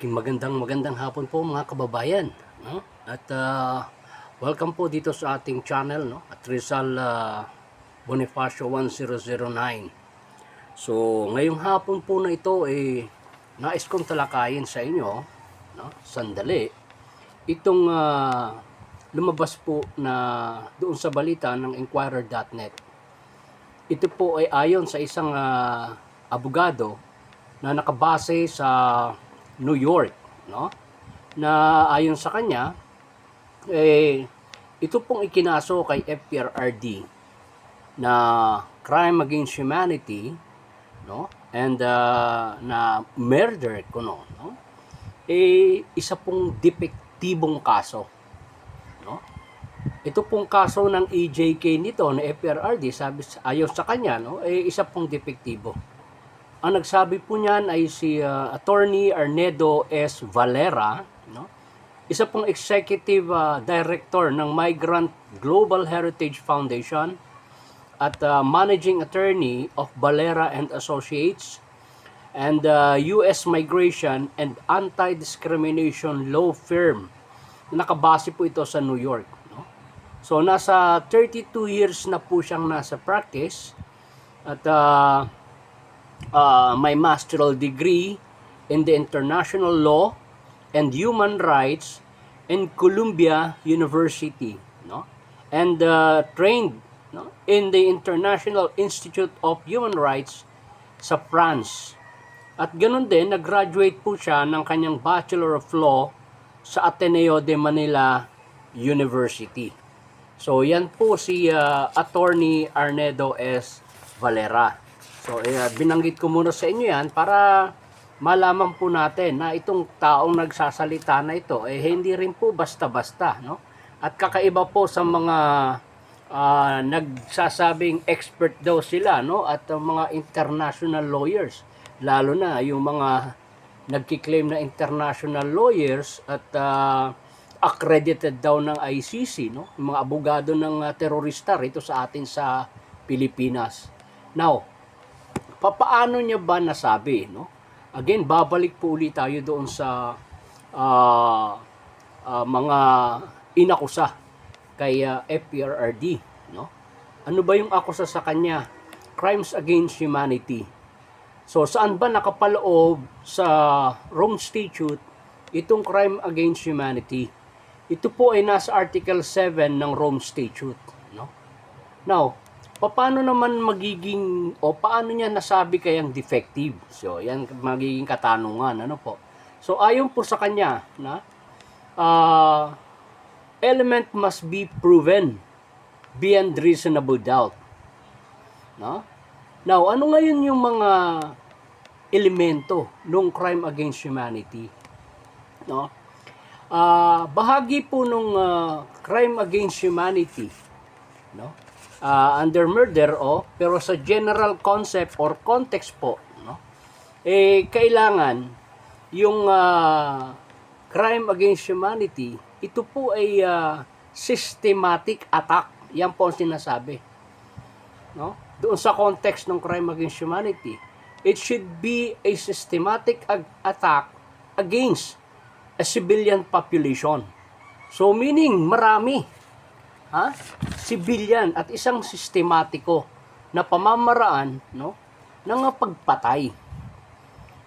Magandang magandang hapon po mga kababayan. No? At ah, welcome po dito sa ating channel no? at Rizal ah, Bonifacio 1009. So ngayong hapon po na ito eh nais kong talakayin sa inyo no? sandali itong ah, lumabas po na doon sa balita ng Inquirer.net. Ito po ay ayon sa isang ah, abogado na nakabase sa New York, no? Na ayon sa kanya, eh, ito pong ikinaso kay FPRRD na crime against humanity, no? And uh, na murder kuno, no? Eh, isa pong depektibong kaso, no? Ito pong kaso ng EJK nito na FPRRD, sabi ayon sa kanya, no? Eh, isa pong depektibo. Ang nagsabi po niyan ay si uh, Attorney Arnedo S. Valera, no? isa pong Executive uh, Director ng Migrant Global Heritage Foundation at uh, Managing Attorney of Valera and Associates and uh, U.S. Migration and Anti-Discrimination Law Firm. Nakabase po ito sa New York. No? So nasa 32 years na po siyang nasa practice at uh, uh, may masteral degree in the international law and human rights in Columbia University, no? And uh, trained no, in the International Institute of Human Rights sa France. At ganun din, nag-graduate po siya ng kanyang Bachelor of Law sa Ateneo de Manila University. So, yan po si uh, Attorney Arnedo S. Valera. So, eh, binanggit ko muna sa inyo yan para malaman po natin na itong taong nagsasalita na ito, eh, hindi rin po basta-basta. No? At kakaiba po sa mga ah, nagsasabing expert daw sila no? at ang mga international lawyers. Lalo na yung mga nagkiklaim na international lawyers at ah, accredited daw ng ICC, no? Yung mga abogado ng ah, terorista rito sa atin sa Pilipinas. Now, papaano niya ba nasabi, no? Again, babalik po ulit tayo doon sa ah, ah, mga inakusa kay ah, FPRRD, no? Ano ba yung akusa sa kanya? Crimes against humanity. So, saan ba nakapaloob sa Rome Statute itong crime against humanity? Ito po ay nasa Article 7 ng Rome Statute, no? Now, paano naman magiging o paano niya nasabi kayang defective? So, yan magiging katanungan, ano po? So, ayon po sa kanya, na ah, element must be proven beyond reasonable doubt. No? Now, ano ngayon yung mga elemento ng crime against humanity? No? Ah, bahagi po nung ah, crime against humanity, no? Ah, under murder o pero sa general concept or context po, no? Eh kailangan yung ah, crime against humanity, ito po ay ah, systematic attack. Yan po ang sinasabi. No? Doon sa context ng crime against humanity, it should be a systematic ag- attack against a civilian population. So meaning marami ha? Civilian at isang sistematiko na pamamaraan no ng pagpatay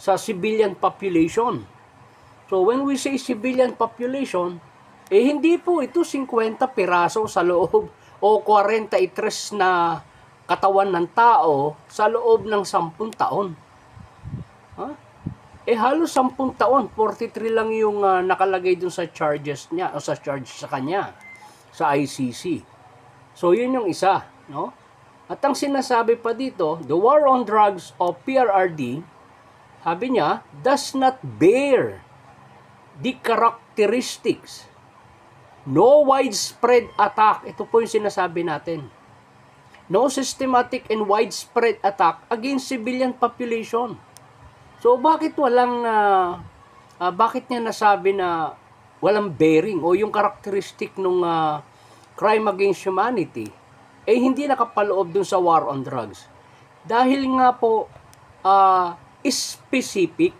sa civilian population. So when we say civilian population, eh hindi po ito 50 piraso sa loob o 43 na katawan ng tao sa loob ng 10 taon. Ha? Eh halos 10 taon, 43 lang yung ah, nakalagay dun sa charges niya o sa charge sa kanya sa ICC. So yun yung isa, no? At ang sinasabi pa dito, the war on drugs o PRRD, sabi niya, does not bear the characteristics no widespread attack. Ito po yung sinasabi natin. No systematic and widespread attack against civilian population. So bakit walang ah, ah, bakit niya nasabi na walang bearing o yung karakteristik ng crime against humanity eh hindi nakapaloob dun sa war on drugs. Dahil nga po ah, specific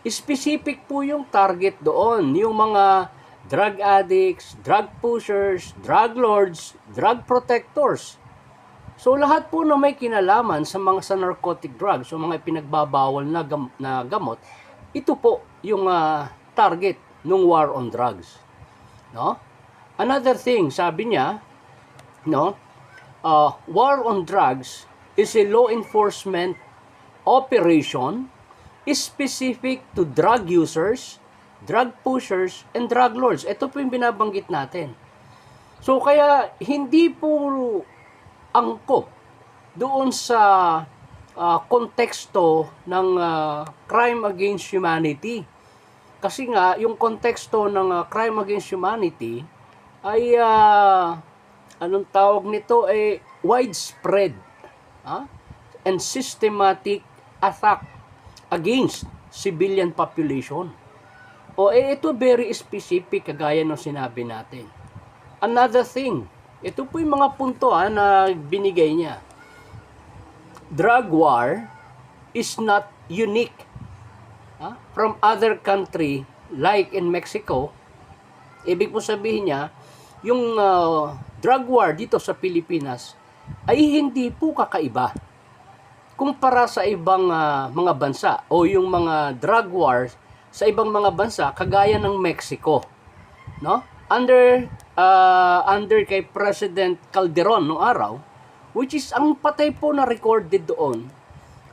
specific po yung target doon, yung mga drug addicts, drug pushers, drug lords, drug protectors. So lahat po na may kinalaman sa mga sa narcotic drugs, so mga pinagbabawal na, gam- na gamot, ito po yung ah, target ng war on drugs. No? Another thing, sabi niya, no, uh, war on drugs is a law enforcement operation specific to drug users, drug pushers, and drug lords. Ito po yung binabanggit natin. So kaya hindi po angkop doon sa ah, konteksto ng ah, crime against humanity. Kasi nga, yung konteksto ng ah, crime against humanity ay, ah, anong tawag nito, ay widespread ah, and systematic attack against civilian population. O eh, ito very specific, kagaya ng sinabi natin. Another thing, ito po yung mga punto ah, na binigay niya. Drug war is not unique ah, from other country like in Mexico. Ibig po sabihin niya, yung ah, drug war dito sa Pilipinas ay hindi po kakaiba kumpara sa ibang ah, mga bansa o yung mga drug wars sa ibang mga bansa kagaya ng Mexico no? Under ah, under kay President Calderon no araw which is ang patay po na recorded doon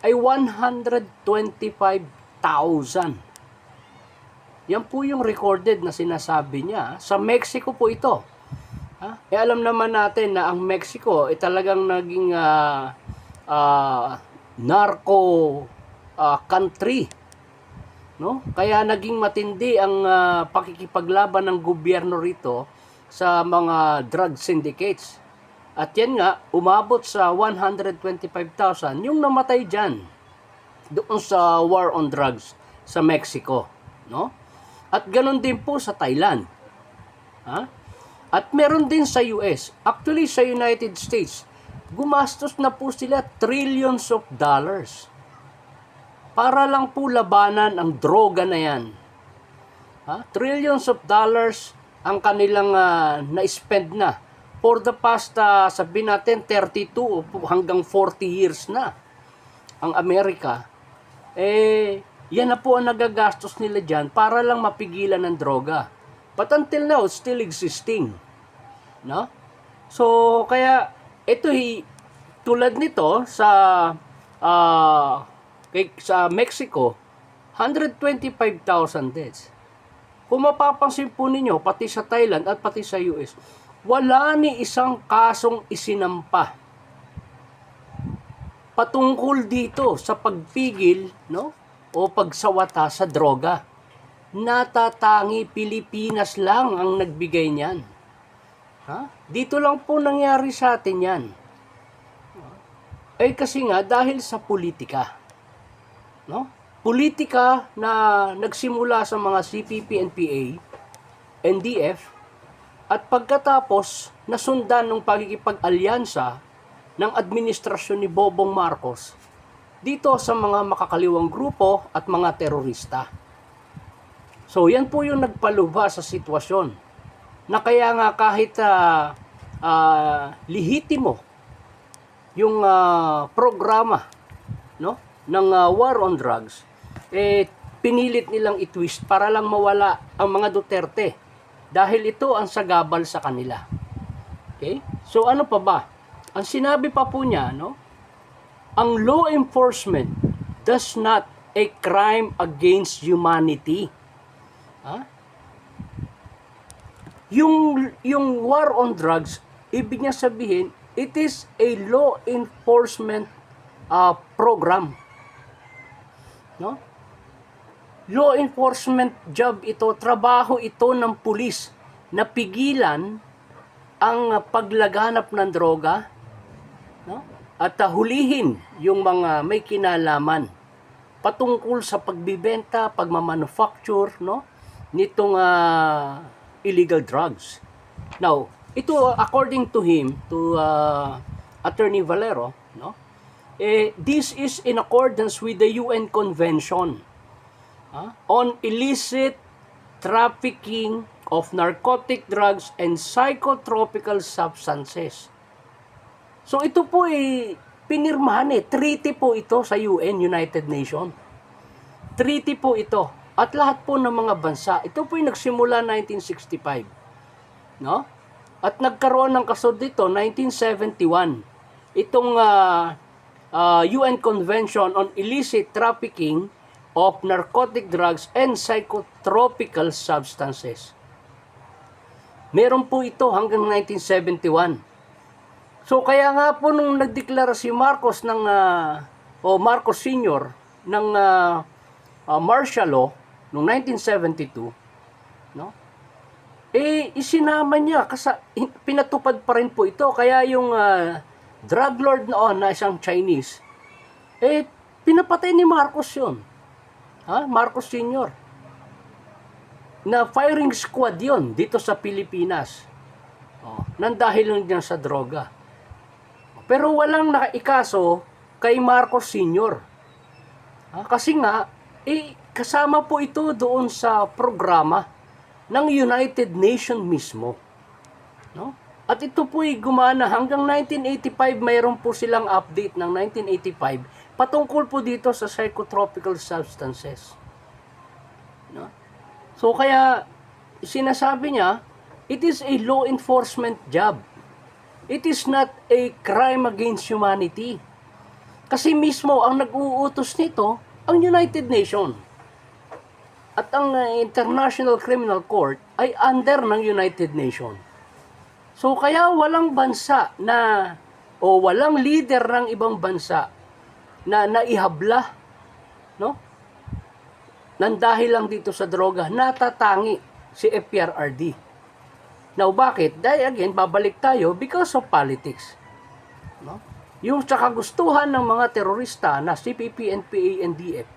ay 125,000 yan po yung recorded na sinasabi niya. Sa Mexico po ito ha? Eh, alam naman natin na ang Mexico ay talagang naging ah, ah, narco ah, country. No? Kaya naging matindi ang ah, pakikipaglaban ng gobyerno rito sa mga drug syndicates. At yan nga, umabot sa 125,000 yung namatay dyan doon sa war on drugs sa Mexico. No? At ganun din po sa Thailand. Ha? At meron din sa US. Actually, sa United States, gumastos na po sila trillions of dollars. Para lang po labanan ang droga na yan. Ha? Trillions of dollars ang kanilang ah, na-spend na. For the past, uh, sabihin natin, 32 o hanggang 40 years na ang Amerika. Eh, yan na po ang nagagastos nila dyan para lang mapigilan ng droga. But until now, still existing. No? So, kaya, ito hi, tulad nito sa ah, kay, sa Mexico, 125,000 deaths. Kung mapapansin po ninyo, pati sa Thailand at pati sa US, wala ni isang kasong isinampa patungkol dito sa pagpigil no o pagsawata sa droga. Natatangi Pilipinas lang ang nagbigay niyan. Ha? Dito lang po nangyari sa atin yan. Eh kasi nga dahil sa politika. No? Politika na nagsimula sa mga CPP, NPA, NDF, at pagkatapos nasundan ng pagkikipag-alyansa ng administrasyon ni Bobong Marcos dito sa mga makakaliwang grupo at mga terorista. So yan po yung nagpaluba sa sitwasyon na kaya nga kahit ah, ah, lihitimo yung ah, programa no ng ah, war on drugs eh pinilit nilang i-twist para lang mawala ang mga Duterte dahil ito ang sagabal sa kanila. Okay? So ano pa ba? Ang sinabi pa po niya, no? Ang law enforcement does not a crime against humanity. Ha? Yung yung war on drugs, ibig niya sabihin, it is a law enforcement uh, program. No? Law enforcement job ito, trabaho ito ng pulis na pigilan ang paglaganap ng droga no? at uh, hulihin yung mga may kinalaman patungkol sa pagbibenta, pagmamanufacture no? Nitong uh, illegal drugs. Now, ito according to him, to uh, Attorney Valero, no? Eh, this is in accordance with the UN Convention ah, on illicit trafficking of narcotic drugs and psychotropical substances. So ito po ay pinirmahan eh. Treaty po ito sa UN, United Nations. Treaty po ito. At lahat po ng mga bansa, ito po ay nagsimula 1965. No? At nagkaroon ng kaso dito 1971. Itong ah, ah, UN Convention on Illicit Trafficking of Narcotic Drugs and Psychotropical Substances. Meron po ito hanggang 1971. So kaya nga po nung nagdeklara si Marcos ng ah, o Marcos Sr. ng ah, ah, martial law noong 1972, no? Eh isinama niya kasi pinatupad pa rin po ito kaya yung ah, drug lord noon na isang Chinese eh pinapatay ni Marcos 'yon. Ha? Marcos Sr. Na firing squad 'yon dito sa Pilipinas. Oh, nang dahil lang diyan sa droga. Pero walang nakaikaso kay Marcos Sr. Ah, kasi nga, eh, kasama po ito doon sa programa ng United Nations mismo. No? At ito po ay gumana hanggang 1985, mayroon po silang update ng 1985 patungkol po dito sa psychotropical substances. No? So kaya sinasabi niya, it is a law enforcement job. It is not a crime against humanity. Kasi mismo ang nag-uutos nito, ang United Nations. At ang uh, International Criminal Court ay under ng United Nations. So kaya walang bansa na o walang leader ng ibang bansa na naihabla no? Nang dahil lang dito sa droga, natatangi si FPRRD. Now, bakit? Dahil again, babalik tayo because of politics. No? Yung sa kagustuhan ng mga terorista na CPP, NPA, NDF, na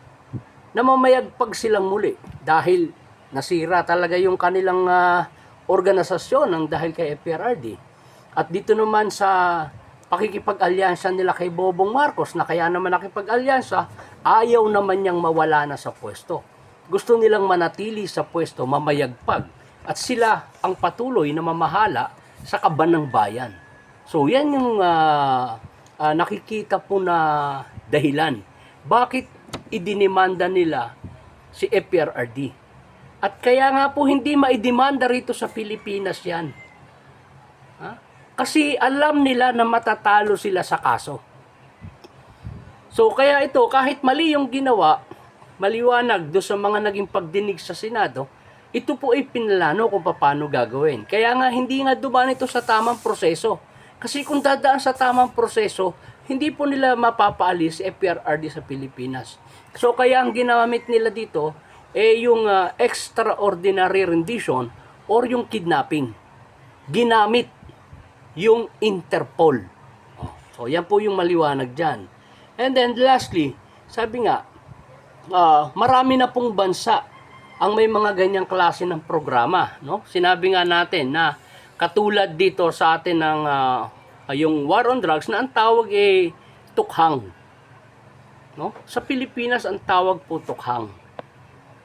mamayagpag silang muli dahil nasira talaga yung kanilang ah, organisasyon ng dahil kay FPRRD. At dito naman sa pakikipag-alyansa nila kay Bobong Marcos na kaya naman nakipag-alyansa, ayaw naman niyang mawala na sa pwesto. Gusto nilang manatili sa pwesto, mamayagpag at sila ang patuloy na mamahala sa kaban ng bayan. So yan yung ah, ah, nakikita po na dahilan. Bakit idinimanda nila si FPRRD? At kaya nga po hindi maidemanda rito sa Pilipinas yan. Ha? Kasi alam nila na matatalo sila sa kaso. So kaya ito, kahit mali yung ginawa, maliwanag do sa mga naging pagdinig sa Senado, ito po ay pinlano kung paano gagawin. Kaya nga hindi nga dumaan ito sa tamang proseso. Kasi kung dadaan sa tamang proseso, hindi po nila mapapaalis FPRRD sa Pilipinas. So kaya ang ginamit nila dito eh yung ah, extraordinary rendition or yung kidnapping. Ginamit yung Interpol. So yan po yung maliwanag dyan. And then lastly, sabi nga, ah, marami na pong bansa ang may mga ganyang klase ng programa, no? Sinabi nga natin na katulad dito sa atin ng ah, yung war on drugs na ang tawag ay tukhang. No? Sa Pilipinas ang tawag po tukhang.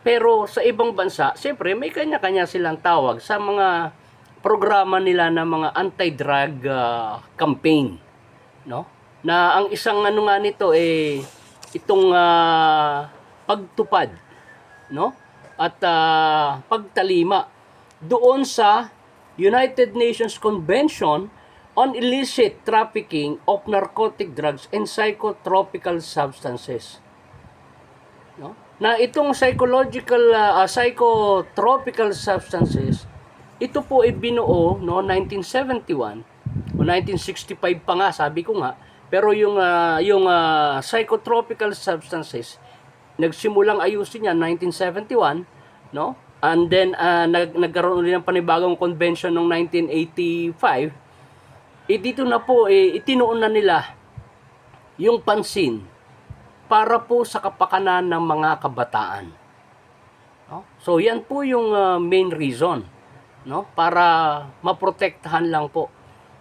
Pero sa ibang bansa, siyempre may kanya-kanya silang tawag sa mga programa nila na mga anti-drug ah, campaign, no? Na ang isang ano nga nito eh itong ah, pagtupad, no? At ah, pagtalima doon sa United Nations Convention on Illicit Trafficking of Narcotic Drugs and Psychotropical Substances. No? Na itong psychological uh, uh, psychotropical substances ito po ay binuo no 1971 o 1965 pa nga sabi ko nga. Pero yung uh, yung uh, psychotropical substances nagsimulang ayusin niya 1971 no? And then uh, nag nagkaroon ulit ng panibagong convention noong 1985 eh dito na po eh itinuon na nila yung pansin para po sa kapakanan ng mga kabataan. No? So yan po yung uh, main reason no para maprotektahan lang po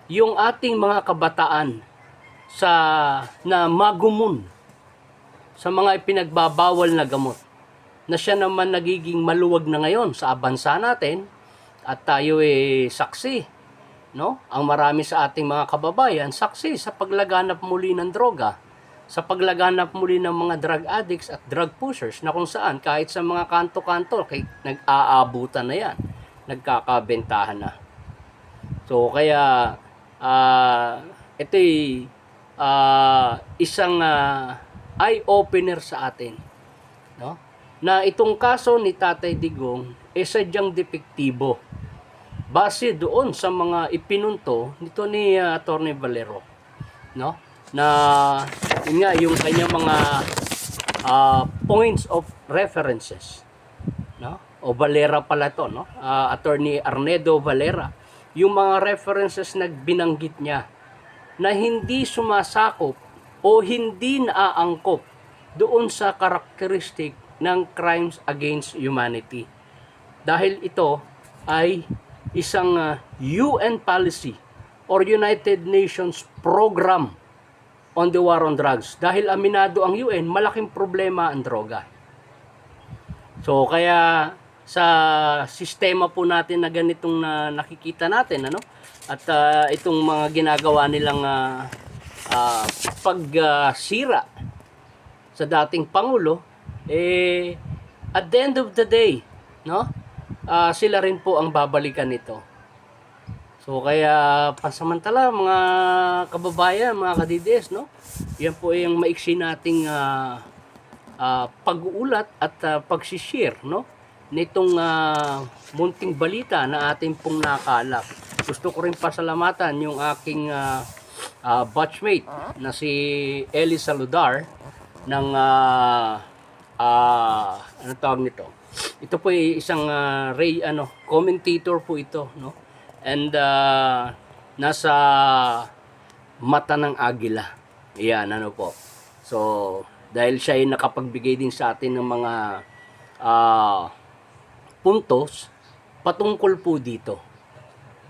yung ating mga kabataan sa na magumun sa mga ipinagbabawal na gamot. na siya naman nagiging maluwag na ngayon sa bansa natin at tayo eh saksi no? Ang marami sa ating mga kababayan saksi sa paglaganap muli ng droga, sa paglaganap muli ng mga drug addicts at drug pushers na kung saan kahit sa mga kanto-kanto kay nag-aabutan na 'yan, nagkakabentahan na. So kaya ah ito'y ah, isang ah, eye-opener sa atin, no? Na itong kaso ni Tatay Digong ay sadyang depektibo base doon sa mga ipinunto nito ni uh, Attorney Valero no? Na yun nga yung kanya mga ah, points of references no? O Valera pala to no? Ah, Attorney Arnedo Valera. Yung mga references na binanggit niya na hindi sumasakop o hindi naaangkop doon sa karakteristik ng crimes against humanity. Dahil ito ay isang uh, UN policy or United Nations program on the war on drugs. Dahil aminado ang UN, malaking problema ang droga. So kaya sa sistema po natin na ganitong na nakikita natin ano at uh, itong mga ginagawa nilang uh, uh, pagsira sa dating pangulo eh at the end of the day no ah, sila rin po ang babalikan nito. So kaya pansamantala mga kababayan, mga kadides, no? Yan po ay ang maiksi nating ah, ah, pag-uulat at ah, pag-share, no? Nitong ah, munting balita na ating pong nakalap. Gusto ko rin pasalamatan yung aking ah, ah, batchmate na si Eli Saludar ng ah, ah, ano tawag nito? Ito po ay isang ah, ray ano, commentator po ito, no? And ah, nasa mata ng agila. Iyan, ano po. So, dahil siya ay nakapagbigay din sa atin ng mga ah, puntos patungkol po dito.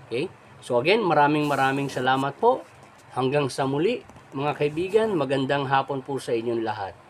Okay? So again, maraming maraming salamat po. Hanggang sa muli, mga kaibigan, magandang hapon po sa inyong lahat.